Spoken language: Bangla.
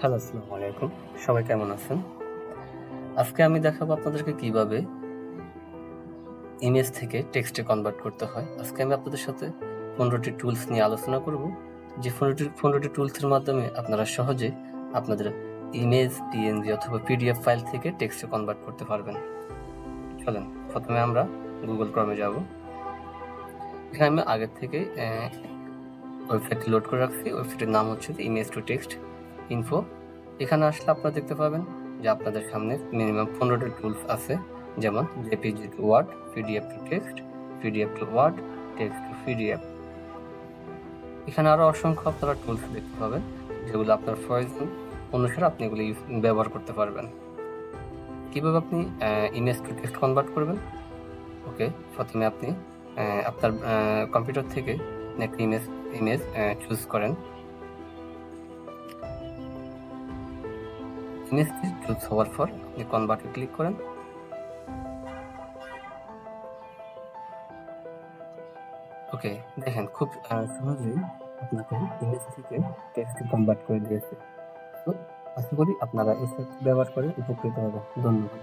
হ্যালো, আসসালামু আলাইকুম। সবাই কেমন আছেন? আজকে আমি দেখাবো আপনাদেরকে কীভাবে ইমেজ থেকে টেক্সটে কনভার্ট করতে হয়। আজকে আমি আপনাদের সাথে পনেরোটি টুলস নিয়ে আলোচনা করব। যে পনেরোটি পনেরোটি টুলসের মাধ্যমে আপনারা সহজে আপনাদের ইমেজ পিএনজি অথবা পিডিএফ ফাইল থেকে টেক্সটে কনভার্ট করতে পারবেন। চলেন, প্রথমে আমরা গুগল ক্রমে যাব। এখানে আমি আগের থেকে ওয়েবসাইটটি লোড করে রাখছি। ওয়েবসাইটের নাম হচ্ছে ইমেজ টু টেক্সট ইনফো এখানে আসলে আপনারা দেখতে পাবেন যে আপনাদের সামনে মিনিমাম পনেরোটি টুলস আছে, যেমন JPG to word PDF to text PDF to word text to PDF এখানে আরও অসংখ্য আপনারা টুলস দেখতে পাবেন, যেগুলো আপনার প্রয়োজন অনুসারে আপনি এগুলি ব্যবহার করতে পারবেন। কীভাবে আপনি ইমেজ টু টেক্সট কনভার্ট করবেন? ওকে, প্রথমে আপনি আপনার কম্পিউটার থেকে একটা ইমেজ ইমেজ চুজ করেন। ইমেজটি চুজ হওয়ার পর আপনি কনভার্টে ক্লিক করেন। ওকে দেখেন খুব সহজেই আপনাকে ইমেজ থেকে টেক্সটে কনভার্ট করে দিয়েছে। তো আশা করি আপনারা এই ব্যবহার করে উপকৃত হবেন। ধন্যবাদ।